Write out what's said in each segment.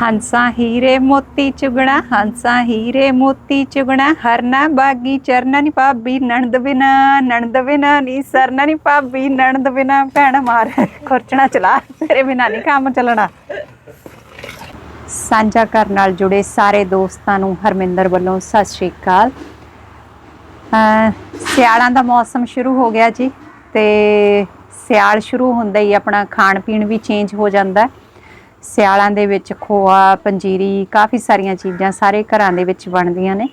ਹੰਸਾ ਹੀਰੇ ਮੋਤੀ ਚੁਗਣਾ, ਹੰਸਾ ਹੀਰੇ ਮੋਤੀ ਚੁਗਣਾ, ਹਰਨਾ ਬਾਗੀ ਚਰਨਾ ਨੀ ਭਾਬੀ, ਨਣਦ ਬਿਨਾ ਨਣਦ ਬਿਨਾ ਨੀ ਸਰਨਾ ਨੀ ਭਾਬੀ, ਨਣਦ ਬਿਨਾ ਭੈਣ ਮਾਰ, ਖੁਰਚਣਾ ਚਲਾ, ਤੇਰੇ ਬਿਨਾ ਨਹੀਂ ਕੰਮ ਚੱਲਣਾ ਸਾਂਝਾ ਘਰ ਨਾਲ ਜੁੜੇ ਸਾਰੇ ਦੋਸਤਾਂ ਨੂੰ ਹਰਮਿੰਦਰ ਵੱਲੋਂ ਸਤਿ ਸ਼੍ਰੀ ਅਕਾਲ ਅਹ ਸਿਆਲਾਂ ਦਾ ਮੌਸਮ ਸ਼ੁਰੂ ਹੋ ਗਿਆ ਜੀ ਤੇ ਸਿਆਲ ਸ਼ੁਰੂ ਹੁੰਦਾ ਹੀ ਆਪਣਾ ਖਾਣ ਪੀਣ ਵੀ ਚੇਂਜ ਹੋ ਜਾਂਦਾ ਹੈ। ਸਿਆਲਾਂ ਦੇ ਵਿੱਚ ਖੋਆ, ਪੰਜੀਰੀ, ਕਾਫੀ ਸਾਰੀਆਂ ਚੀਜ਼ਾਂ ਸਾਰੇ ਘਰਾਂ ਦੇ ਵਿੱਚ ਬਣਦੀਆਂ ਨੇ।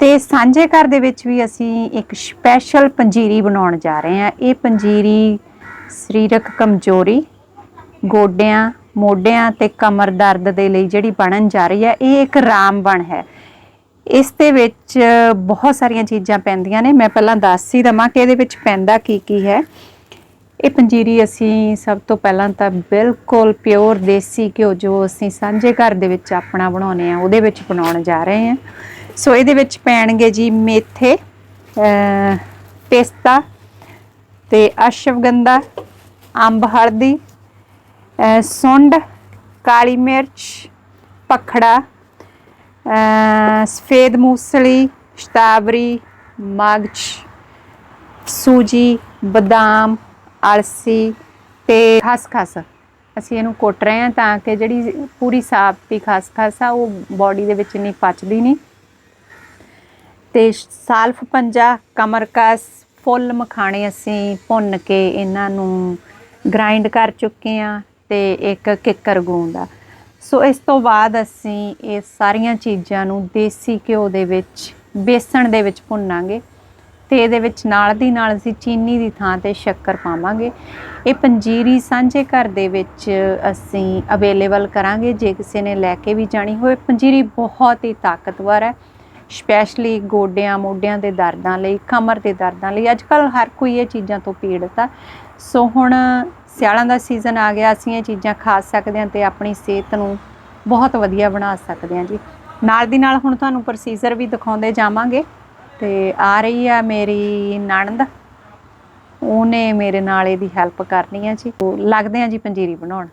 ਤੇ ਸਾਂਝੇ ਘਰ ਦੇ ਵਿੱਚ ਵੀ ਅਸੀਂ ਇੱਕ ਸਪੈਸ਼ਲ ਪੰਜੀਰੀ ਬਣਾਉਣ ਜਾ ਰਹੇ ਹਾਂ। ਇਹ ਪੰਜੀਰੀ ਸਰੀਰਕ ਕਮਜ਼ੋਰੀ, ਗੋਡਿਆਂ, ਮੋਢਿਆਂ ਤੇ ਕਮਰ ਦਰਦ ਦੇ ਲਈ ਜਿਹੜੀ ਬਣਨ ਜਾ ਰਹੀ ਹੈ, ਇਹ ਇੱਕ ਰਾਮਬਣ ਹੈ। ਇਸ ਦੇ ਵਿੱਚ ਬਹੁਤ ਸਾਰੀਆਂ ਚੀਜ਼ਾਂ ਪੈਂਦੀਆਂ ਨੇ। ਮੈਂ ਪਹਿਲਾਂ ਦੱਸ ਹੀ ਦਵਾਂ ਕਿ ਇਹਦੇ ਵਿੱਚ ਪੈਂਦਾ ਕੀ ਕੀ ਹੈ। ਇਹ ਪੰਜੀਰੀ ਅਸੀਂ ਸਭ ਤੋਂ ਪਹਿਲਾਂ ਤਾਂ ਬਿਲਕੁਲ ਪਿਓਰ ਦੇਸੀ ਘਿਓ ਜੋ ਅਸੀਂ ਸਾਂਝੇ ਘਰ ਦੇ ਵਿੱਚ ਆਪਣਾ ਬਣਾਉਨੇ ਆ ਉਹਦੇ ਵਿੱਚ ਬਣਾਉਣ ਜਾ ਰਹੇ ਹਾਂ। ਸੋ ਇਹਦੇ ਵਿੱਚ ਪੈਣਗੇ ਜੀ ਮੇਥੇ ਪਿਸਤਾ ਪੇਸਤਾ ਤੇ ਅਸ਼ਵਗੰਧਾ, ਅੰਬ ਹਲਦੀ ਸੁੰਡ, ਕਾਲੀ ਮਿਰਚ, ਪਖੜਾ ਸਫੇਦ ਮੂਸਲੀ, ਸ਼ਤਾਬਰੀ, ਮਗਜ, ਸੂਜੀ, ਬਦਾਮ ਅਲਸੀ ਤੇ ਖਸਖਸ ਅਸੀਂ ਇਹਨੂੰ ਕੁੱਟ ਰਹੇ ਹਾਂ ਤਾਂ ਕਿ ਜਿਹੜੀ ਪੂਰੀ ਸਾਬਤੀ ਖਸਖਸ ਆ, ਉਹ ਬਾਡੀ ਦੇ ਵਿੱਚ ਨਹੀਂ ਪਚਦੀ ਨਹੀਂ। ਤੇ ਸਾਲਫ ਪੰਜਾ ਕਮਰਕਸ ਫੁੱਲ ਮਖਾਣੇ ਅਸੀਂ ਭੁੰਨ ਕੇ ਇਹਨਾਂ ਨੂੰ ਗ੍ਰਾਈਂਡ ਕਰ ਚੁੱਕੇ ਆ ਤੇ ਇੱਕ ਕਿੱਕਰ ਗੂੰਦ ਆ। ਸੋ ਇਸ ਤੋਂ ਬਾਅਦ ਅਸੀਂ ਇਹ ਸਾਰੀਆਂ ਚੀਜ਼ਾਂ ਨੂੰ ਦੇਸੀ ਘਿਓ ਦੇ ਵਿੱਚ, ਬੇਸਣ ਦੇ ਵਿੱਚ ਭੁੰਨਾਂਗੇ। ਤੇ ਇਹਦੇ ਵਿੱਚ ਨਾਲ ਦੀ ਨਾਲ ਅਸੀਂ ਚੀਨੀ ਦੀ ਥਾਂ ਤੇ ਸ਼ੱਕਰ ਪਾਵਾਂਗੇ। ਇਹ ਪੰਜੀਰੀ ਸਾਂਝੇ ਘਰ ਦੇ ਵਿੱਚ ਅਸੀਂ ਅਵੇਲੇਬਲ ਕਰਾਂਗੇ, ਜੇ ਕਿਸੇ ਨੇ ਲੈ ਕੇ ਵੀ ਜਾਣੀ ਹੋਵੇ। ਪੰਜੀਰੀ ਬਹੁਤ ਹੀ ਤਾਕਤਵਰ ਹੈ ਸਪੈਸ਼ਲੀ ਗੋਡਿਆਂ ਮੋਢਿਆਂ ਦੇ ਦਰਦਾਂ ਲਈ, ਕਮਰ ਦੇ ਦਰਦਾਂ ਲਈ। ਅੱਜ ਕੱਲ ਹਰ ਕੋਈ ਇਹ ਚੀਜ਼ਾਂ ਤੋਂ ਪੀੜਤ ਆ। ਸੋ ਹੁਣ ਸਿਆਲਾਂ ਦਾ ਸੀਜ਼ਨ ਆ ਗਿਆ, ਅਸੀਂ ਇਹ ਚੀਜ਼ਾਂ ਖਾ ਸਕਦੇ ਹਾਂ ਤੇ ਆਪਣੀ ਸਿਹਤ ਨੂੰ ਬਹੁਤ ਵਧੀਆ ਬਣਾ ਸਕਦੇ ਹਾਂ ਜੀ। ਨਾਲ ਦੀ ਨਾਲ ਹੁਣ ਤੁਹਾਨੂੰ ਪ੍ਰੋਸੀਜਰ ਵੀ ਦਿਖਾਉਂਦੇ ਜਾਵਾਂਗੇ। ਤੇ ਆ ਰਹੀ ਆ ਮੇਰੀ ਨਣਦ। ਉਹਨੇ ਮੇਰੇ ਨਾਲ ਇਹਦੀ ਹੈਲਪ ਕਰਨੀ ਆ ਜੀ। ਉਹ ਲੱਗਦੇ ਆ ਜੀ ਪੰਜੀਰੀ ਬਣਾਉਣ।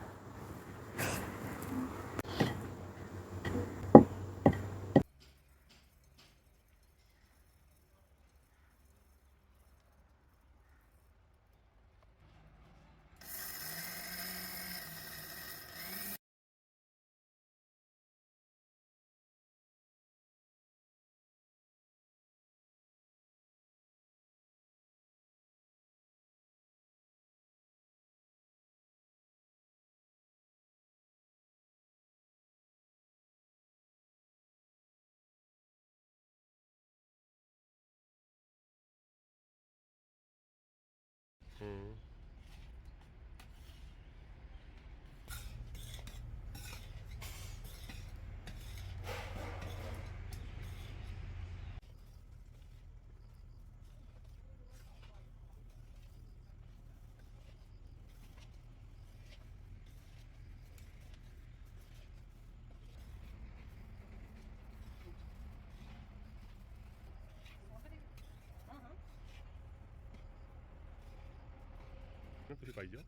뿌릴걸요?